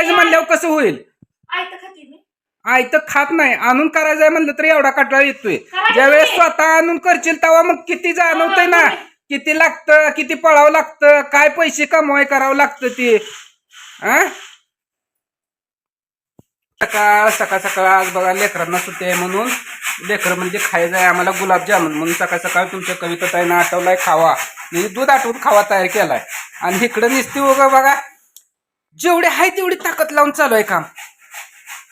करायचं म्हणल्यावर कसं होईल? आयत खाती मी. आई तर खात नाही. आणून करायचंय म्हणलं तर एवढा कटाळा येतोय. ज्यावेळेस. स्वतः आणून करशील तेव्हा मग किती जाणवतंय ना? होय. किती लागतं किती पळावं लागतं काय पैसे कमवाय करावं लागतं ते. सकाळ सकाळ सकाळ. आज बघा लेकरांना सुट्टी आहे म्हणून. लेकर म्हणजे खायचं आहे. आम्हाला गुलाबजामुन म्हणून सकाळ सकाळ तुमच्या कविता ताईनं आठवलाय खावा. म्हणजे दूध आठवून खावा तयार केलाय. आणि इकडं निसती उगा बघा. जेवढे आहे तेवढी ताकद लावून चालू आहे काम.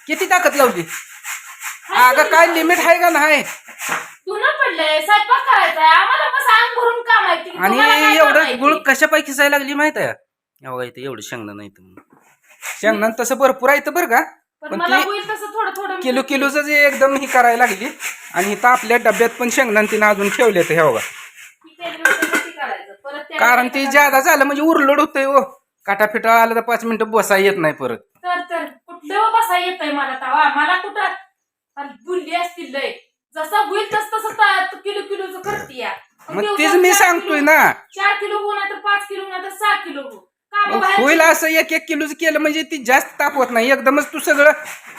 किती ताकद लावली? अगं काय लिमिट आहे का नाही? आणि एवढं? गुळ कशापाई खिसायला लागली माहीत आहे? एवढं इथे एवढं शेंगणं नाही शेंगणं तसं भरपूर आहे बरं का. पण ती किलो किलोचं एकदम ही करायला लागली आणि इथं आपल्या डब्यात पण शेंगदाण तिनं अजून ठेवले ते हे बघा कारण ती ज्यादा झालं म्हणजे उरलोड होतंय हो. काटाफिटा आलं तर पाच मिनिटं बसा येत नाही परत. तर तर कुठलं बसा येतंय मला तवा. मला कुठं? अरे बुलली असतील लय. जसं होईल तस तसं ता- किलो किलोचं करते या. मग तेच मी सांगतोय ना. चार किलो हो नाही तर पाच किलो नाही तर सहा किलो हो मग होईल असं एक एक किलोचं केलं म्हणजे ती जास्त तापवत नाही. एकदमच तू सगळं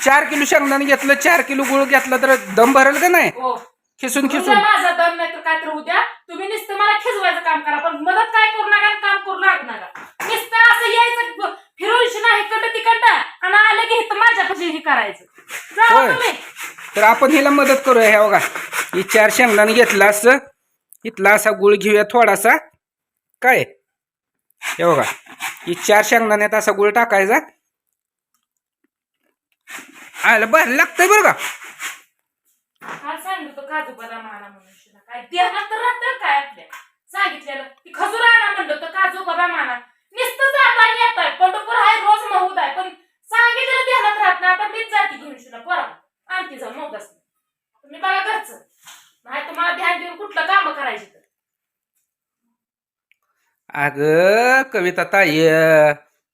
चार किलो शेंगदाणे घेतलं चार किलो गुळ घेतला तर दम भरेल का नाही? हो. खिसून उद्या खिसून माझा दम नाही तर काय तर उद्या तुम्ही नुसतं मला खिजवायचं काम करा पण मदत काय करू नका आणि काम करू लागू नका. नुसतं असं यायचं फिरून नाही इकडं तिकडं आणि आलं की इथं माझ्यापाशी हे करायचं. जा होय. तुम्ही. तर आपण हिला मदत करूया ह्या बघा. ही चार शेंगदाणे घेतला असं इथला असा गुळ घेऊया थोडासा. काय? हे बघा. ही चार शेंगदाण्यात असा गुळ टाकायचा. आयला बरं लागतंय बरं का? काजू बदाम आणा म्हणून शिला. काय तर राहतं काय आपल्या? सांगितलेलं. ती खजूर आणा म्हणलं तर काजू बदाम आणा. नुसतं जाता येत आहे पंढरपूर आहे रोज महूद आहे. पण सांगितलेलं ध्यानात राहत नाही. आता मीच जाती घेऊन शिला पोरा आणते जाऊ मग तुम्ही बघा घरचं. नाही तुम्हाला ध्यान देऊन कुठलं काम करायची तर. अगं कविता ताई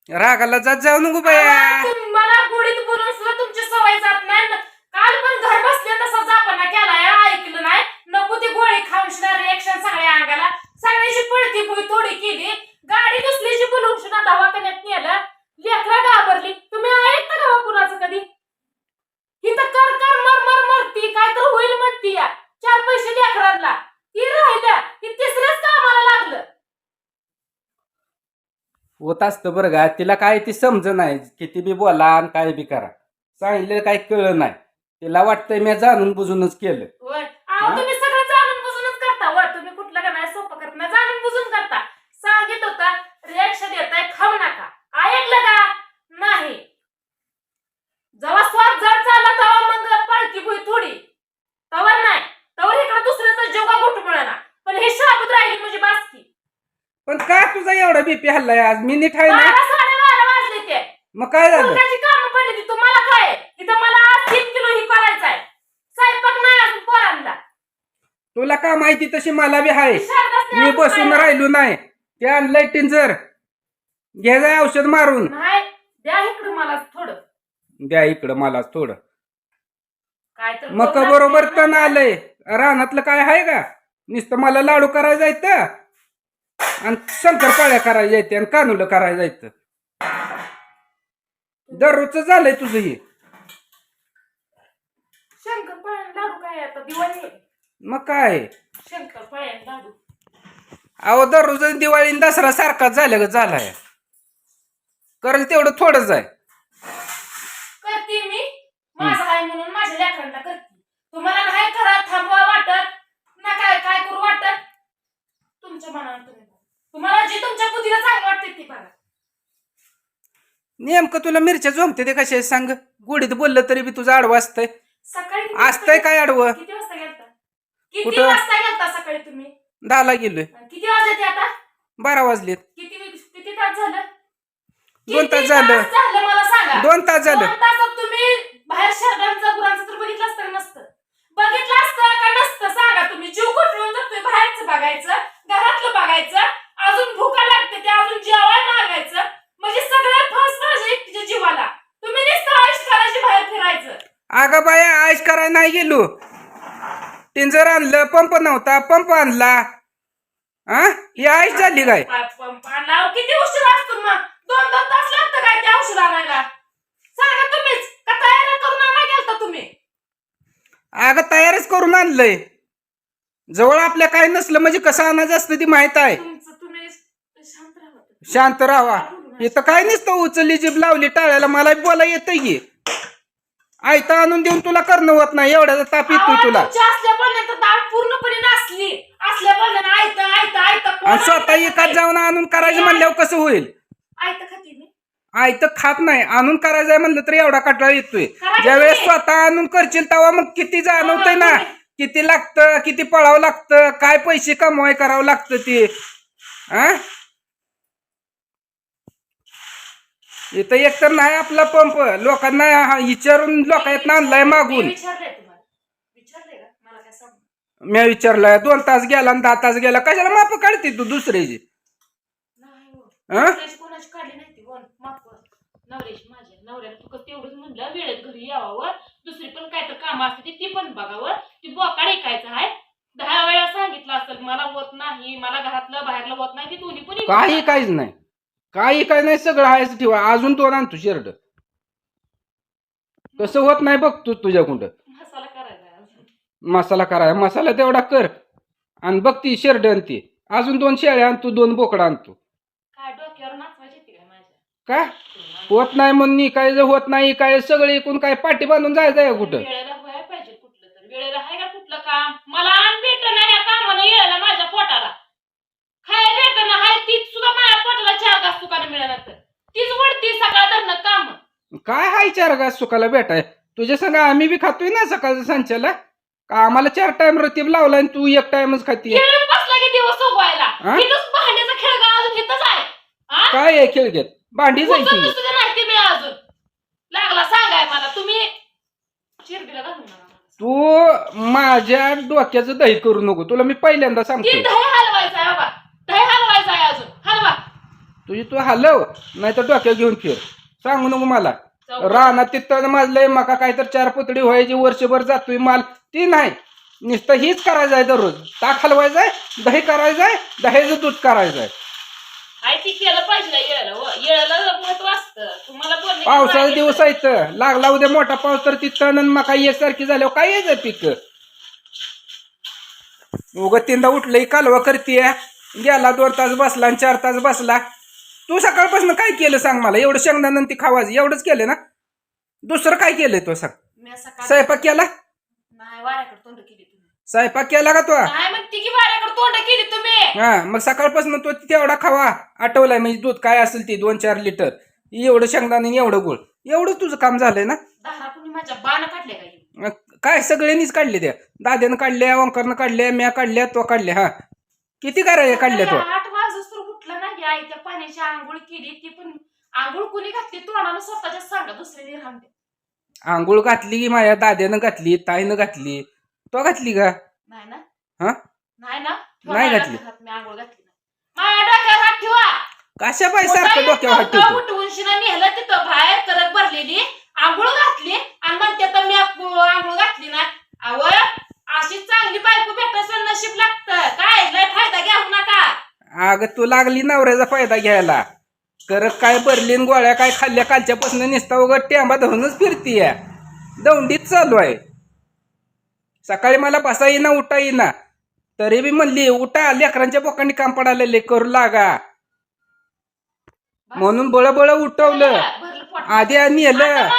रागाला जात जाऊ नको बाया तुम- मला गोडीत बोलून सुद्धा तुमची सवय जात नाही न- काल पण घर बसले तसा जापना केलाय ऐकलं नाही नको ती गोळी खाऊन रिएक्शन सगळ्या अंगाला पुळी थोडी केली. गाडी दुसरीची बोलून सुद्धा दवाखान्यात नेलं. लेकरा घाबरली. तुम्ही ऐकता का हो कुणाचं कधी? इथं कर कर मर मर मरती. काय तर होईल म्हणती या. चार पैसे लेकरांना. ती राहिल्या. ती तिसऱ्याच कामाला लागलं. होत असतं बरं का. तिला काय ती समज नाही. किती बी बोला आणि काय बी करा. सांगितलं काय कळलं नाही. तिला वाटतंय मी जाणून बुजूनच केलं. होय. अहो हा? तुम्ही सगळं जाणून बुजूनच करता वर तुम्ही कुठलं का नाही सोपं करत नाही जाणून बुजून करता सांगित होता रिएक्शन येत आहे खाऊ नका ऐकलं का नाही जेव्हा स्वाद जड चालला तेव्हा मग पळकी भुई थोडी तवर नाही तवर इकडे दुसऱ्याचा जोगा घुट मिळणार पण हे शाबूत राहिली म्हणजे बासकी पण काय तुझा एवढा बीपी हल्लाय आज? मी नीट आहे ना? बारा साडे बारा वाजले ते. मग काय झालं? मुलगाची कामं पडली ती. तुम्हाला काय? आहे? इथं मला आज तीन किलो ही करायचं आहे. स्वयंपाक नाही अजून पोरांना. तुला का माहिती तशी मला बी आहे. शारदाच नाही मी अजून बसून राहिलो नाही. ते आणलंय टिंजर घे जाय औषध मारून. नाही द्या इकडे मला थोडं. द्या इकडं मला थोडं. काय तर मग बरोबर. तण आलंय. रानातलं काय आहे का? नुसतं मला लाडू करायला जायचं आणि शंकरपाळ्या करायला जायते आणि कानुलं करायला जायचं. दररोजच झालंय तुझं हे. शंकरपाळ्या लाडू काय आता? दिवाळी आहे. मग काय? लाडू. अहो दररोज दिवाळी आणि दसरा सारखाच झाल्या ग झालाय. करेल तेवढं थोडंच आहे. करते मी. माझं आहे म्हणून माझ्या लेकरांना करते. तुम्हाला नाही करा थांबवा वाटत. ना काय काय करू वाटत? तुमच्या मनानं तुम्ही. तुम्हाला जी तुमच्या बुद्धीला चांगलं वाटते ती बघा नेमकं तुला मिरच्या जमते ते कशा सांग? गोडीत बोललं तरी बी तुझं आडवं असतंय. सकाळी किती असतंय काय आडवं? किती वाजता गेलता? किती कुठं? वाजता गेलता सकाळी तुम्ही? दहाला गेलोय. आणि किती वाजले ते आता? बारा वाजलेत. किती किती तास झालं? दोन तास किती झालं. झालं मला सांगा? दोन तास झालं. दोन तासात तुम्ही बाहेर नाही गेलो. टिंजर आणलं पंप नव्हता पंप आणला. हा ही आईच झाली काय? किती उशीर अगं तयारच करून आणलंय. जवळ आपल्या काय नसलं म्हणजे कसं आणायचं असत ती माहीत आहे. शांत राहा. इथं काय नसतं उचलली जीभ लावली टाळ्याला मला बोलाय येतं की. आयतं आणून देऊन तुला करणं होत नाही एवढ्याचा ताप येतोय तुला. असल्या बोलण्यात दाट पूर्णपणे नसली. असल्या बोलण्यानं आयत आयत आयत आणि स्वतः एकाच जाऊन आणून करायचं म्हणल्यावर कसं होईल? आयत खाती मी. आयतं खात नाही आणून करायचंय म्हणलं तर एवढा कटाळा येतोय. करायचं ज्यावेळेस. स्वतः आणून करशील तेव्हा मग किती जाणवतंय ना किती लागतं किती पळावं लागतं काय पैसे कमवाय करावं लागतं ते. हा इथं एकतर नाही आपला पंप. लोकांना हा विचारून लोकांना आणलाय मागून. विचारलंय तुम्हाला. विचारलंय का? मला काय सांग? मी विचारलंय दोन तास गेला आणि दहा तास गेला. कशाला माप काढते तू दुसऱ्याची? नाही हो. हा? दुसऱ्याची कोणाची काढली नाही ती कोण माफ कर. नवऱ्याची माझ्या नवऱ्याला तू तेवढंच म्हणलं वेळेत घरी यावं. दुसरी पण काय तर कामं असते ती पण बघावं. ती बोकाड ऐकायचं आहे दहा वेळा सांगितलं असेल मला होत नाही मला घरातलं बाहेरलं होत नाही ती दोन्ही पण काही काहीच नाही. काही काय नाही सगळं आहेच ठेवा. अजून दोन आणतो शर्ट. कसं होत नाही बघ तू तुझ्याकडं मसाला करायचा आहे अजून. मसाला कराय मसाला तेवढा कर. आणि बघ ती शर्ट आणते अजून दोन शेळ्या आणतो दोन बोकडं आणतो. काय डोक्यावर नाचवायची ती काय माझ्या? काय होत नाही म्हणून काय जर होत नाही काय सगळं एकूण काय पाठी बांधून जायचं आहे कुठं? वेळेला व्हायला पाहिजे कुठलं तर. वेळेला आहे का कुठलं काम? मला आण भेट नाही या माझ्या पोटाला खाय भेट ना हाय तीच सुद्धा माझ्या पोटाला चार घास सुकाने मिळणार तर तीच वडती सकाळ धरणं काम काय चार घास सुखाला भेटाय तुझ्या संग आम्ही बी खातोय ना सकाळचं संचाला. का आम्हाला चार टाइम रतीब लावला आणि तू एक टाइमच खातीये? खेळून बसला की दिवस उगवायला हा? इथंच भांड्याचा खेळ का अजून इथंच आहे. हा? काय आहे खेळ घेत? भांडी उचल जायची सुद्धा नाही ते मी अजून. लागला सांगाय मला तुम्ही चिरबीला घालून नका मला. तू माझ्या डोक्याचं दही करू नको तुला मी पहिल्यांदा ती सांगतो दही हलवायचा आहे बाबा. दही हलवायचा आहे अजून. हलवा. तुझी तू हलव नाही तर डोक्यात घेऊन फिर. सांगू नको मला. रानात तिथं माझलंय मका काय तर चार पुतळी व्हायची वर्षभर जातोय माल. ती नाही. नुसतं हीच करायचं आहे दररोज. ताक हलवायचं आहे दही करायचं आहे दह्याचं दूध करायचं आहे हाय ती केलं पाहिजे ना येळाला हो. येळाला महत्त्व असतं. तुम्हाला बोलले की पावसाचा मागे- दिवस आहे तर लागला उद्या मोठा पाऊस तर तिथं आणि मका एकसारखी झाल्यावर काय यायचं पीक? उग तीनदा उठलंय कालवा करतीये. गेला दोन तास बसला आणि चार तास बसला. तू सकाळपासून काय केलं सांग मला? एवढं शेंगदाणा आणि ती खावायचं एवढंच केलं ना? दुसरं काय केलंय तो सांग? मी सकाळ स्वयंपाक केला? नाही वाऱ्याकडे तोंड केली तुम्ही. स्वयंपाक केला का तो नाही म्हणते की वाऱ्याकडे तोंड केली तुम्ही. हा मग सकाळपासून तो तेवढा खावा. आठवलाय म्हणजे दूध काय असेल ते दोन चार लिटर. एवढं शेंगदाणे आणि एवढं गुळ. एवढं तुझं काम झालंय ना? दहा कुणी माझ्या बाण काढले का? मग काय सगळ्यांनीच काढले त्या दाद्यानं काढल्या ओंकारनं काढल्या म्या काढल्या तो काढल्या हा. किती करायच्या काढल्या तो? त्या पाण्याची आंघोळ केली ती पण आंघोळ कुणी घातली? तोंडानं स्वतःच्या सांगा दुसऱ्याने राहून दे आंघोळ घातली की माझ्या दाद्यानं घातली ताईनं घातली? तो घातली का? नाही ना. हा? नाही ना. नाही घातली. मी आंघोळ घातली नाही. माझ्या डोक्यावर हात ठेवा. कशा पाय सारखं डोक्यावर हात ठेवतो? नेलं तिथं बाहेर करत भरलेली आंघोळ घातली आणि म्हणते तर मी आंघोळ आंघोळ घातली ना अव अशी चांगली बायको भेटायचं नशीब लागतं काय लय फायदा घेऊ नका अगं तू लागली नवऱ्याचा फायदा घ्यायला. करत काय बर्लिन गोळ्या काय खाल्ल्या कालच्यापासून निसता वगैरे टेंबा धरूनच फिरतीय. दौंडीत चालू आहे. सकाळी मला बसा येईना उठा येईना. तरी बी म्हणली उठा लेकरांच्या बोकांनी काम पडालेले करू लागा. म्हणून बळ बळ उठवलं. आधी नेलं.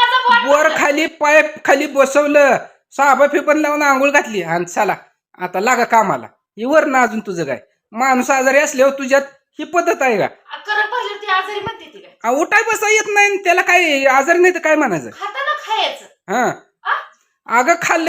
वर. खाली पाईप खाली बसवलं. साबा फिपन लावून आंघोळ घातली. आणि चला आता लागा कामाला. ही वर ना अजून तुझं काय? माणूस आजारी असल्यावर तुझ्यात ही पद्धत आहे का? करत भरली ती आजारी म्हणते ती काय. आ, उठाय बसा येत नाही आणि त्याला काय आजारी नाही तर काय म्हणायचं? खाताना खायचं. हा? अगं खाल्लं